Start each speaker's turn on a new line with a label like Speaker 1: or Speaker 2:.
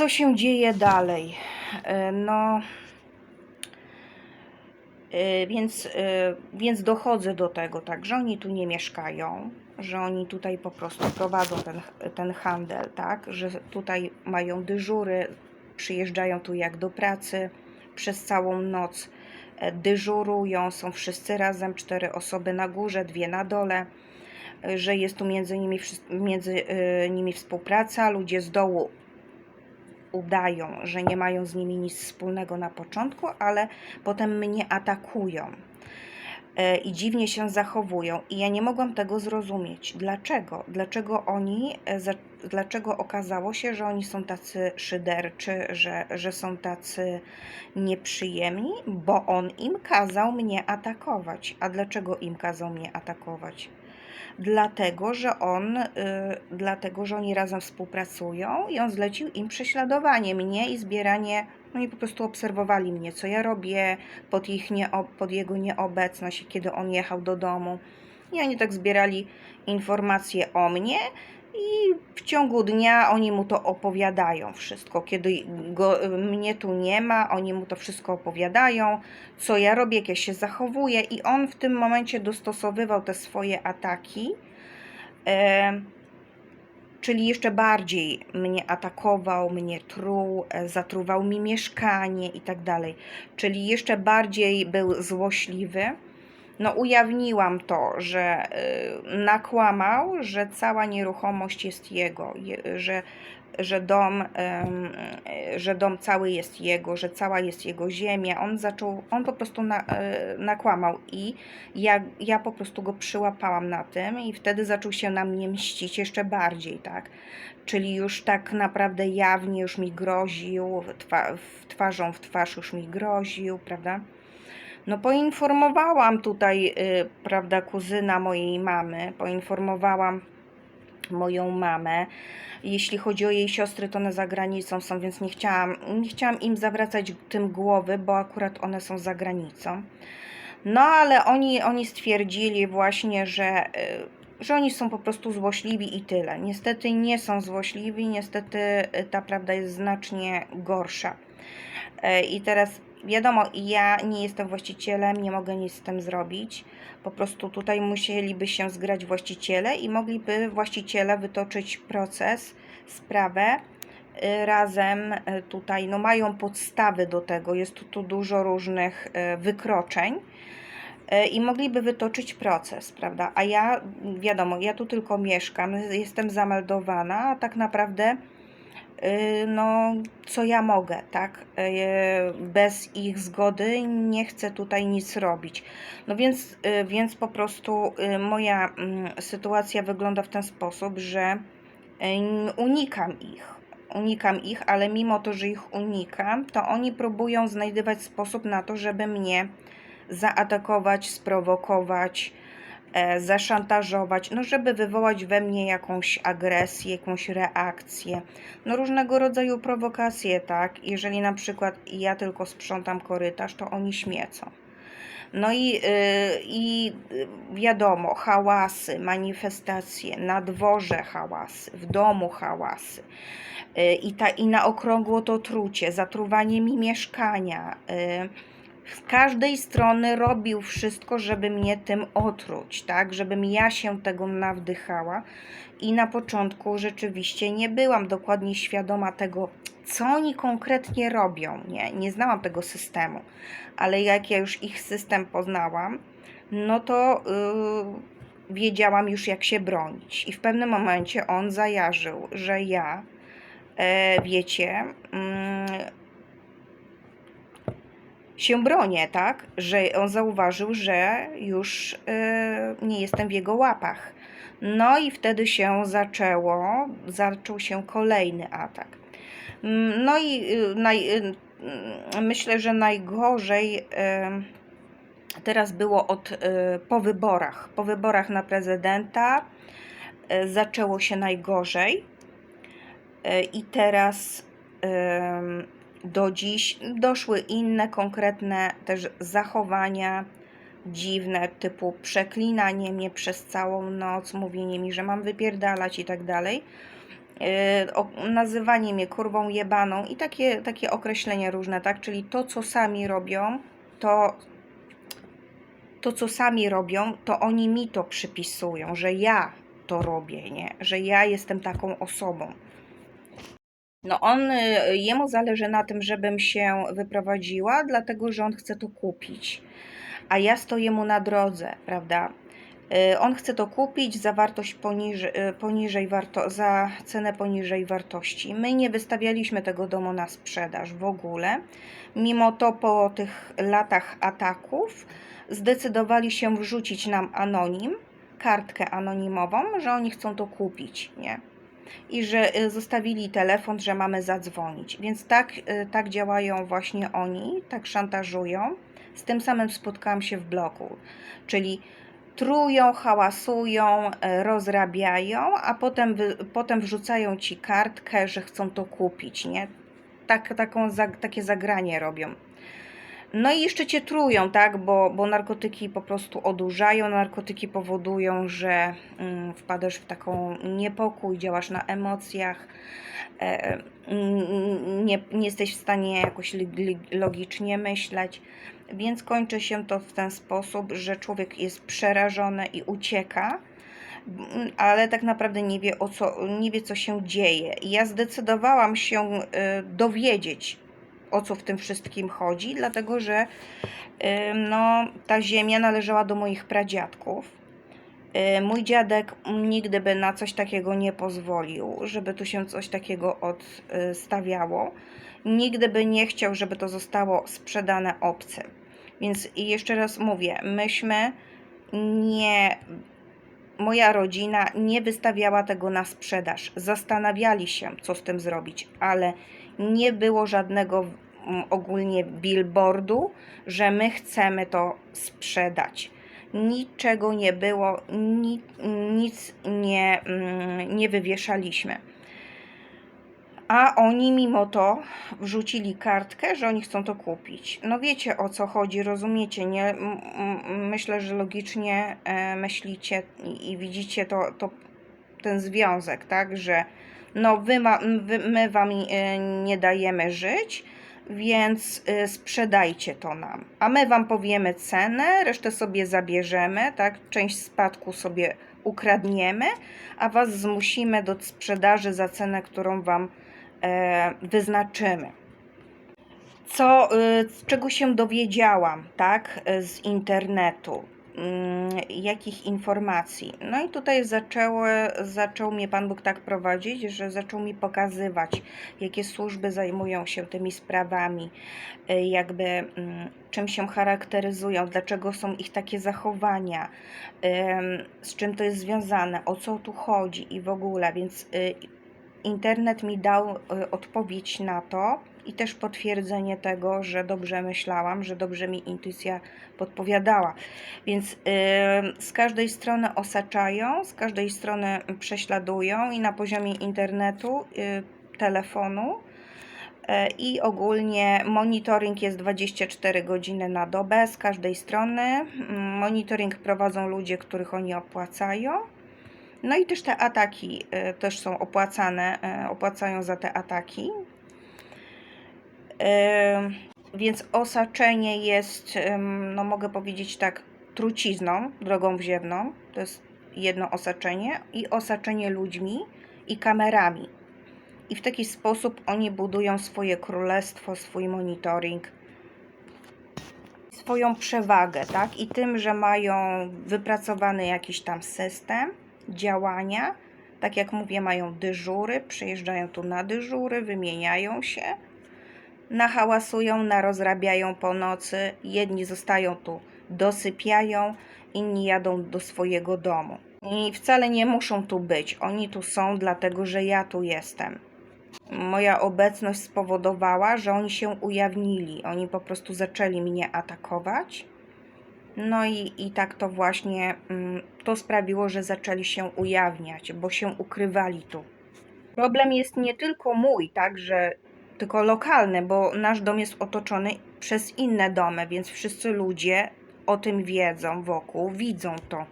Speaker 1: co się dzieje dalej? E, No, e, więc, e, więc dochodzę do tego, tak, że oni tu nie mieszkają, że oni tutaj po prostu prowadzą ten, ten handel, tak, że tutaj mają dyżury, przyjeżdżają tu jak do pracy przez całą noc, dyżurują, są wszyscy razem, cztery osoby na górze, dwie na dole, że jest tu między nimi, między nimi współpraca, ludzie z dołu udają, że nie mają z nimi nic wspólnego na początku, ale potem mnie atakują e, i dziwnie się zachowują. I ja nie mogłam tego zrozumieć. Dlaczego? Dlaczego oni, e, dlaczego okazało się, że oni są tacy szyderczy, że, że są tacy nieprzyjemni? Bo on im kazał mnie atakować. A dlaczego im kazał mnie atakować? Dlatego, że on, y, dlatego, że oni razem współpracują i on zlecił im prześladowanie mnie i zbieranie, no po prostu obserwowali mnie, co ja robię pod, ich nieo, pod jego nieobecność, kiedy on jechał do domu. I oni tak zbierali informacje o mnie i w ciągu dnia oni mu to opowiadają wszystko. Kiedy go, mnie tu nie ma, oni mu to wszystko opowiadają, co ja robię, jak ja się zachowuję i on w tym momencie dostosowywał te swoje ataki. E, czyli jeszcze bardziej mnie atakował, mnie truł, e, zatruwał mi mieszkanie i tak dalej. Czyli jeszcze bardziej był złośliwy. No, ujawniłam to, że y, nakłamał, że cała nieruchomość jest jego, je, że, że, dom, że dom cały jest jego, że cała jest jego ziemia. On zaczął, on po prostu na, y, nakłamał i ja, ja po prostu go przyłapałam na tym i wtedy zaczął się na mnie mścić jeszcze bardziej, tak? Czyli już tak naprawdę jawnie już mi groził, twa, twarzą w twarz już mi groził, prawda? No poinformowałam tutaj, y, prawda, kuzyna mojej mamy, poinformowałam moją mamę. Jeśli chodzi o jej siostry, to one za granicą są, więc nie chciałam, nie chciałam im zawracać tym głowy, bo akurat one są za granicą. No ale oni, oni stwierdzili właśnie, że, y, że oni są po prostu złośliwi i tyle. Niestety nie są złośliwi, niestety y, ta prawda jest znacznie gorsza. I teraz wiadomo, ja nie jestem właścicielem, nie mogę nic z tym zrobić. Po prostu tutaj musieliby się zgrać właściciele i mogliby właściciele wytoczyć proces, sprawę y, razem y, tutaj, no mają podstawy do tego, jest tu, tu dużo różnych y, wykroczeń i mogliby wytoczyć proces, prawda? A ja, wiadomo, ja tu tylko mieszkam, jestem zameldowana, a tak naprawdę no, co ja mogę, tak? Y, Bez ich zgody nie chcę tutaj nic robić. No więc, y, więc po prostu y, moja mm, sytuacja wygląda w ten sposób, że y, unikam ich. Unikam ich, ale mimo to, że ich unikam, to oni próbują znajdywać sposób na to, żeby mnie zaatakować, sprowokować, zaszantażować, no żeby wywołać we mnie jakąś agresję, jakąś reakcję, no różnego rodzaju prowokacje, tak? Jeżeli na przykład ja tylko sprzątam korytarz, to oni śmiecą. No i, y, i y, wiadomo, hałasy, manifestacje, na dworze hałasy, w domu hałasy. Y, I, ta, I na okrągło to trucie, zatruwanie mi mieszkania. Z każdej strony robił wszystko, żeby mnie tym otruć, tak? Żebym ja się tego nawdychała. I na początku rzeczywiście nie byłam dokładnie świadoma tego, co oni konkretnie robią. Nie, nie znałam tego systemu, ale jak ja już ich system poznałam, no to yy, wiedziałam już, jak się bronić. I w pewnym momencie on zajarzył, że ja, e, wiecie, mm, się bronię, tak? Że on zauważył, że już e, nie jestem w jego łapach. No i wtedy się zaczęło, zaczął się kolejny atak. Mm, No i y, naj, y, mm, myślę, że najgorzej y, teraz było od, y, po wyborach. Po wyborach na prezydenta y, zaczęło się najgorzej. Y, I teraz do dziś doszły inne konkretne też zachowania dziwne, typu przeklinanie mnie przez całą noc, mówienie mi, że mam wypierdalać i tak dalej. Yy, nazywanie mnie kurwą jebaną i takie, takie określenia różne, tak? Czyli to, co sami robią, to to, co sami robią, to oni mi to przypisują, że ja to robię, nie? Że ja jestem taką osobą. No on, y, jemu zależy na tym, żebym się wyprowadziła, dlatego że on chce to kupić. A ja stoję mu na drodze, prawda? Y, On chce to kupić za wartość poniżej, poniżej warto, za cenę poniżej wartości. My nie wystawialiśmy tego domu na sprzedaż w ogóle. Mimo to po tych latach ataków zdecydowali się wrzucić nam anonim, kartkę anonimową, że oni chcą to kupić, nie? I że y, zostawili telefon, że mamy zadzwonić. Więc tak, y, tak działają właśnie oni, tak szantażują. Z tym samym spotkałam się w bloku, czyli trują, hałasują, e, rozrabiają, a potem, potem wrzucają ci kartkę, że chcą to kupić, nie? Tak, taką, takie zagranie robią. No i jeszcze cię trują, tak? Bo, bo narkotyki po prostu odurzają, narkotyki powodują, że mm, wpadasz w taką niepokój, działasz na emocjach, e, mm, nie, nie jesteś w stanie jakoś logicznie myśleć, więc kończy się to w ten sposób, że człowiek jest przerażony i ucieka. Mm, Ale tak naprawdę nie wie, o co, nie wie, co się dzieje. I Ja zdecydowałam się y, dowiedzieć, o co w tym wszystkim chodzi, dlatego że no, ta ziemia należała do moich pradziadków. Mój dziadek nigdy by na coś takiego nie pozwolił, żeby tu się coś takiego odstawiało. Nigdy by nie chciał, żeby to zostało sprzedane obcym. Więc jeszcze raz mówię, myśmy nie. Moja rodzina nie wystawiała tego na sprzedaż. Zastanawiali się, co z tym zrobić, ale nie było żadnego mm, ogólnie billboardu, że my chcemy to sprzedać. Niczego nie było, ni, nic nie, mm, nie wywieszaliśmy. A oni mimo to wrzucili kartkę, że oni chcą to kupić. No wiecie o co chodzi, rozumiecie, nie? Myślę, że logicznie e, myślicie i widzicie to, to, ten związek, tak? Że no wy, my wam e, nie dajemy żyć, więc e, sprzedajcie to nam. A my wam powiemy cenę, resztę sobie zabierzemy, tak? Część spadku sobie ukradniemy, a was zmusimy do sprzedaży za cenę, którą wam e, wyznaczymy. Co, czego się dowiedziałam, tak, z internetu, jakich informacji. No i tutaj zaczęły, zaczął mnie Pan Bóg tak prowadzić, że zaczął mi pokazywać, jakie służby zajmują się tymi sprawami, y, jakby mm, czym się charakteryzują, dlaczego są ich takie zachowania, z czym to jest związane, o co tu chodzi i w ogóle, więc y, internet mi dał y, odpowiedź na to i też potwierdzenie tego, że dobrze myślałam, że dobrze mi intuicja podpowiadała. Więc z każdej strony osaczają, z każdej strony prześladują i na poziomie internetu, y, telefonu. y, I ogólnie monitoring jest 24 godziny na dobę z każdej strony. Monitoring prowadzą ludzie, których oni opłacają. No i też te ataki y, też są opłacane, opłacają za te ataki. Więc osaczenie jest, no mogę powiedzieć tak, trucizną, drogą wziewną. To jest jedno osaczenie i osaczenie ludźmi i kamerami. I w taki sposób oni budują swoje królestwo, swój monitoring, swoją przewagę, tak? I tym, że mają wypracowany jakiś tam system działania, tak jak mówię, mają dyżury, przyjeżdżają tu na dyżury, wymieniają się, nahałasują, narozrabiają po nocy, jedni zostają tu, dosypiają, inni jadą do swojego domu. I wcale nie muszą tu być, oni tu są dlatego, że ja tu jestem. Moja obecność spowodowała, że oni się ujawnili, oni po prostu zaczęli mnie atakować. No i, i tak to właśnie mm, to sprawiło, że zaczęli się ujawniać, bo się ukrywali tu. Problem jest nie tylko mój, tak, że tylko lokalny, bo nasz dom jest otoczony przez inne domy, więc wszyscy ludzie o tym wiedzą wokół, widzą to.